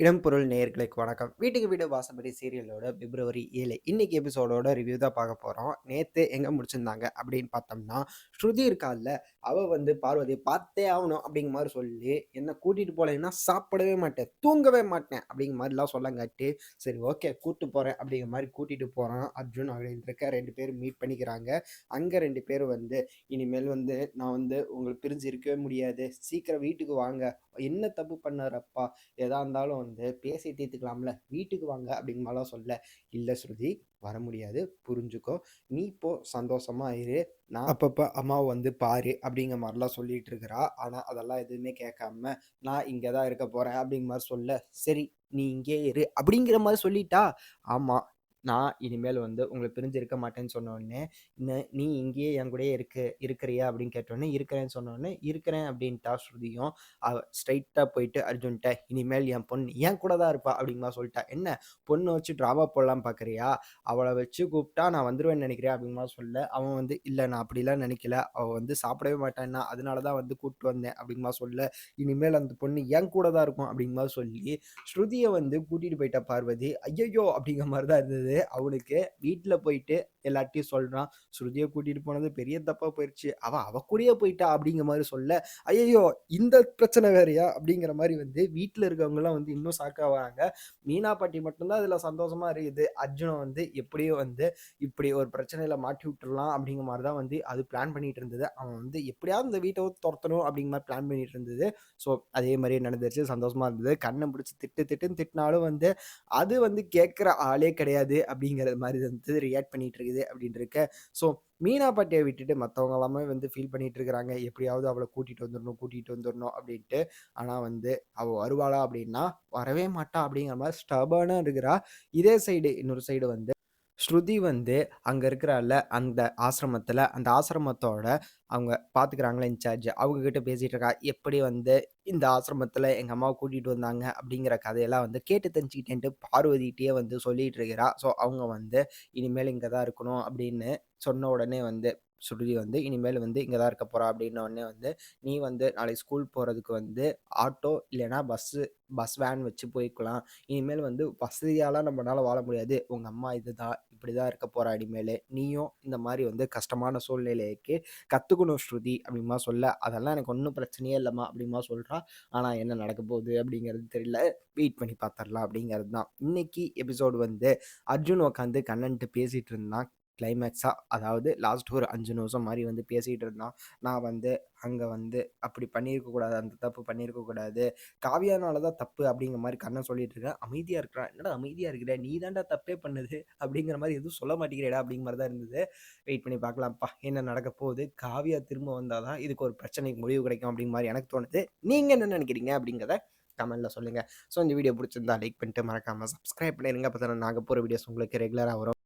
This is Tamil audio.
இடம்பொருள் நேர்களுக்கு வணக்கம். வீட்டுக்கு வீடு வாசப்படி சீரியலோட பிப்ரவரி ஏழு இன்னைக்கு எபிசோடோட ரிவ்யூ தான் பார்க்க போகிறோம் நேற்று எங்கே முடிச்சிருந்தாங்க அப்படின்னு பார்த்தோம்னா, ஸ்ருதி இருக்கால்ல, அவ வந்து பார்வதி பார்த்தே ஆகணும் அப்படிங்கிற மாதிரி சொல்லி, என்ன கூட்டிட்டு போலேன்னா சாப்பிடவே மாட்டேன், தூங்கவே மாட்டேன் அப்படிங்கிற மாதிரிலாம் சொல்லங்காட்டி, சரி ஓகே கூட்டு போகிறேன் அப்படிங்கிற மாதிரி கூட்டிட்டு போகிறோம் அர்ஜுன் அப்படின்னு இருக்க ரெண்டு பேரும் மீட் பண்ணிக்கிறாங்க. அங்கே ரெண்டு பேரும் வந்து, இனிமேல் வந்து நான் வந்து உங்களுக்கு பிரிஞ்சு இருக்கவே முடியாது. சீக்கிரம் வீட்டுக்கு வாங்க. என்ன தப்பு பண்ணாரு அப்பா? எதா இருந்தாலும் வந்து பேசி தீர்த்துக்கலாம்ல. வீட்டுக்கு வாங்க அப்படிங்கிற மாதிரிலாம் சொல்ல, இல்லை ஸ்ருதி வர முடியாது. புரிஞ்சுக்கோ. நீ இப்போ சந்தோஷமா இரு. நான் அப்பப்போ அம்மாவை வந்து பாரு அப்படிங்கிற மாதிரிலாம் சொல்லிட்டு இருக்கிறா. ஆனால் அதெல்லாம் எதுவுமே கேட்காம, நான் இங்கே தான் இருக்க போகிறேன் அப்படிங்கிற மாதிரி சொல்ல, சரி நீ இங்கேயே இரு அப்படிங்கிற மாதிரி சொல்லிட்டா. ஆமாம் நான் இனிமேல் வந்து உங்களை பிரிஞ்சு இருக்க மாட்டேன்னு சொன்னோடனே ந நீ இங்கேயே என் கூடயே இருக்கு இருக்கிறியா? அப்படின்னு கேட்டோடனே இருக்கிறேன்னு சொன்னோடனே இருக்கிறேன் அப்படின்ட்டா ஸ்ருதியும். அவ ஸ்ட்ரைட்டாக போயிட்டு அர்ஜுன்ட்ட, இனிமேல் என் பொண்ணு என் கூட தான் இருப்பா அப்படிங்கமா சொல்லிட்டா. என்ன பொண்ணை வச்சு ட்ராமா போடலாம் பார்க்குறியா? அவளை வச்சு கூப்பிட்டா நான் வந்துருவேன்னு நினைக்கிறேன் அப்படிங்கமா சொல்ல, அவன் வந்து இல்லை நான் அப்படிலாம் நினைக்கல. அவள் வந்து சாப்பிடவே மாட்டான்னா, அதனால தான் வந்து கூப்பிட்டு வந்தேன் அப்படிங்கமா சொல்ல, இனிமேல் அந்த பொண்ணு என் கூட தான் இருக்கும் அப்படிங்கமா சொல்லி, ஸ்ருதியை வந்து கூட்டிட்டு போயிட்டா பார்வதி. ஐயையோ அப்படிங்கிற மாதிரி தான் இருந்தது. அவனுக்கு வீட்டில் போயிட்டு எல்லார்ட்டயும் சொல்கிறான் ஸ்ருதியை கூட்டிகிட்டு போனது பெரிய தப்பாக போயிடுச்சு அவள் அவ கூடயே போயிட்டா அப்படிங்கிற மாதிரி சொல்ல, ஐயோ இந்த பிரச்சனை வேறயா? அப்படிங்கிற மாதிரி வந்து வீட்டில் இருக்கவங்கலாம் வந்து இன்னும் சாக்காவாங்க மீனா பாட்டி மட்டும்தான் அதில் சந்தோஷமாக இருக்குது. அர்ஜுனை வந்து எப்படியோ வந்து இப்படி ஒரு பிரச்சனையில் மாட்டி விட்டுடலாம் அப்படிங்கிற மாதிரி தான் வந்து அது பிளான் பண்ணிட்டு இருந்தது. அவன் வந்து எப்படியாவது இந்த வீட்டை துரத்தணும் அப்படிங்கிற மாதிரி பிளான் பண்ணிட்டு இருந்தது. ஸோ அதே மாதிரி நடந்துருச்சு. சந்தோஷமாக இருந்தது. கண்ணை பிடிச்சி திட்டு திட்டுன்னு திட்டினாலும் வந்து, அது வந்து கேட்குற ஆளே கிடையாது அப்படிங்கிற மாதிரி வந்து ரியாக்ட் பண்ணிட்டு இருக்குது அப்படின்னு இருக்க. ஸோ மீனா பாட்டியை விட்டுட்டு மற்றவங்க எல்லாமே வந்து ஃபீல் பண்ணிட்டு இருக்கிறாங்க. எப்படியாவது அவளை கூட்டிட்டு வந்துடணும் கூட்டிட்டு வந்துடணும் அப்படின்ட்டு. ஆனா வந்து அவள் வருவாளா அப்படின்னா, வரவே மாட்டா அப்படிங்கிற மாதிரி ஸ்டபனாக இருக்கிறா. இதே சைடு இன்னொரு சைடு வந்து ஸ்ருதி வந்து அங்கே இருக்கிறால்ல, அந்த ஆசிரமத்தில் அந்த ஆசிரமத்தோட அவங்க பார்த்துக்கிறாங்களே இன்சார்ஜ். அவங்கக்கிட்ட பேசிகிட்டு இருக்கா. எப்படி வந்து இந்த ஆசிரமத்தில் எங்கள் அம்மாவை கூட்டிகிட்டு வந்தாங்க அப்படிங்கிற கதையெல்லாம் வந்து கேட்டு தெரிஞ்சுக்கிட்டேன்ட்டு பார்வதிட்டயே வந்து சொல்லிகிட்டு இருக்கிறா. ஸோ அவங்க வந்து இனிமேல் இங்கே தான் இருக்கணும் அப்படின்னு சொன்ன உடனே வந்து ஸ்ருதி வந்து இனிமேல் வந்து இங்கே தான் இருக்க போகிறா அப்படின்னோடனே வந்து, நீ வந்து நாளைக்கு ஸ்கூல் போகிறதுக்கு வந்து ஆட்டோ இல்லைன்னா பஸ்ஸு பஸ் வேன் வச்சு போய்க்கலாம். இனிமேல் வந்து வசதியாலாம் நம்மளால் வாழ முடியாது. உங்கள் அம்மா இதுதான். இப்படிதான் இருக்க போகிறா இனிமேல் நீயும் இந்த மாதிரி வந்து கஷ்டமான சூழ்நிலைக்கு கற்றுக்கணும் ஸ்ருதி அப்படிமா சொல்ல, அதெல்லாம் எனக்கு ஒன்றும் பிரச்சனையே இல்லைம்மா அப்படிமா சொல்கிறான் ஆனால் என்ன நடக்க போகுது அப்படிங்கிறது தெரியல. வெயிட் பண்ணி பார்த்துடலாம் அப்படிங்கிறது தான். இன்னைக்கு எபிசோடு வந்து அர்ஜுன் உட்காந்து கண்ணன்ட்டு பேசிகிட்டு இருந்தான். கிளைமேக்ஸாக அதாவது லாஸ்ட் ஒரு அஞ்சு நிமிஷம் மாதிரி வந்து பேசிகிட்டு இருந்தான். நான் வந்து அங்கே வந்து அப்படி பண்ணியிருக்கக்கூடாது அந்த தப்பு பண்ணியிருக்கக்கூடாது காவியானால தான் தப்பு அப்படிங்கிற மாதிரி கண்ணன் சொல்லிட்டு இருக்கேன் அமைதியாக இருக்கிறான். என்னடா அமைதியாக இருக்கிற? நீ தான்டா தப்பே பண்ணுது அப்படிங்கிற மாதிரி எதுவும் சொல்ல மாட்டேங்கிறேடா அப்படிங்கிற மாதிரி தான் இருந்தது. வெயிட் பண்ணி பார்க்கலாம்ப்பா. என்ன நடக்க போகுது? காவியா திரும்ப வந்தால் தான் இதுக்கு ஒரு பிரச்சனைக்கு முடிவு கிடைக்கும் அப்படிங்கிற மாதிரி எனக்கு தோணுது. நீங்கள் என்ன நினைக்கிறீங்க? அப்படிங்கிறத கமெண்ட்டில் சொல்லுங்க. ஸோ இந்த வீடியோ பிடிச்சிருந்தா லைக் பண்ணிட்டு மறக்காமல் சப்ஸ்கிரைப் பண்ணிடுங்க அப்ப தான் போகிற வீடியோஸ் உங்களுக்கு ரெகுலராக வரும்.